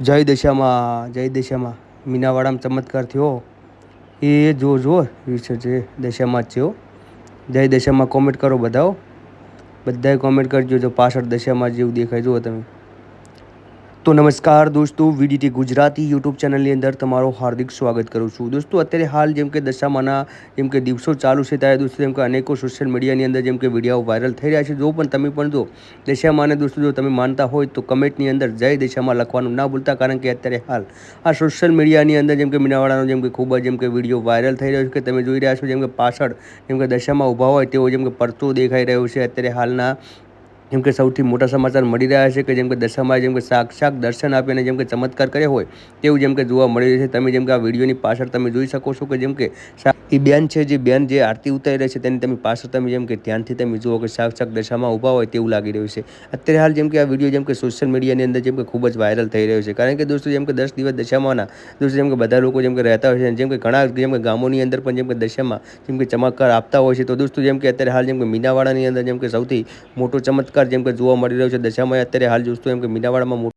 જય દશામાં જય દશામાં. મીનાવાડામાં ચમત્કાર થયો. એ જો જો છે દશામાં જ છે જય દશામાં કોમેન્ટ કરો બધાઓ. બધાએ કોમેન્ટ કરજો જો પાછળ દશામાં જેવું દેખાય. જુઓ તમે. તો નમસ્કાર દોસ્તો વીડીટી ગુજરાતી યુટ્યુબ ચેનલની અંદર તમારો હાર્દિક સ્વાગત કરું છું દોસ્તો અત્યારે હાલ જેમ કે દશામાના જેમ કે દિવસો ચાલુ છે ત્યારે દોસ્તો જેમ કે અનેકો સોશિયલ મીડિયાની અંદર જેમ કે વીડિયો વાયરલ થઈ રહ્યા છે જો પણ તમે પણ જો દશામાને દોસ્તો જો તમે માનતા હોય તો કમેન્ટની અંદર જય દશામાં લખવાનું ના ભૂલતા કારણ કે અત્યારે હાલ આ સોશિયલ મીડિયાની અંદર જેમ કે મીનાવાડાનો જેમ કે ખૂબ જ જેમ કે વીડિયો વાયરલ થઈ રહ્યો છે કે તમે જોઈ રહ્યા છો જેમ કે પાછળ જેમ કે દશામાં ઊભા હોય તેવો જેમ કે પરચો દેખાઈ રહ્યો છે અત્યારે હાલના જેમ કે સૌથી મોટા સમાચાર મળી રહ્યા છે કે જેમ કે દશામાં જેમ કે સાક્ષાત દર્શન આપીને જેમ કે ચમત્કાર કર્યો હોય તેવું જેમ કે જોવા મળી રહ્યું છે તમે જેમ કે આ વિડીયોની પાછળ તમે જોઈ શકો છો કે જેમ કે એ બેન છે જે બેન જે આરતી ઉતારી રહી છે તેની તમે પાછળ તમે જેમ કે ધ્યાનથી તમે જુઓ કે સાક્ષાત દશામાં ઊભા હોય તેવું લાગી રહ્યું છે અત્યારે હાલ જેમ કે આ વીડિયો જેમ કે સોશિયલ મીડિયાની અંદર જેમ કે ખૂબ જ વાયરલ થઈ રહ્યો છે કારણ કે દોસ્તો જેમ કે દસ દિવસ દશામાંના દોસ્તો જેમ કે બધા લોકો જેમ કે રહેતા હોય છે જેમ કે ઘણા જેમ કે ગામોની અંદર પણ જેમ કે દશામાં જેમ કે ચમત્કાર આપતા હોય છે તો દોસ્તો જેમ કે અત્યારે હાલ જેમ કે મીનાવાડાની અંદર જેમ કે સૌથી મોટો ચમત્કાર જેમ કે જોવા મળી રહ્યો છે દશામાં અત્યારે હાલ જોશું એમ કે મીનાવાડામાં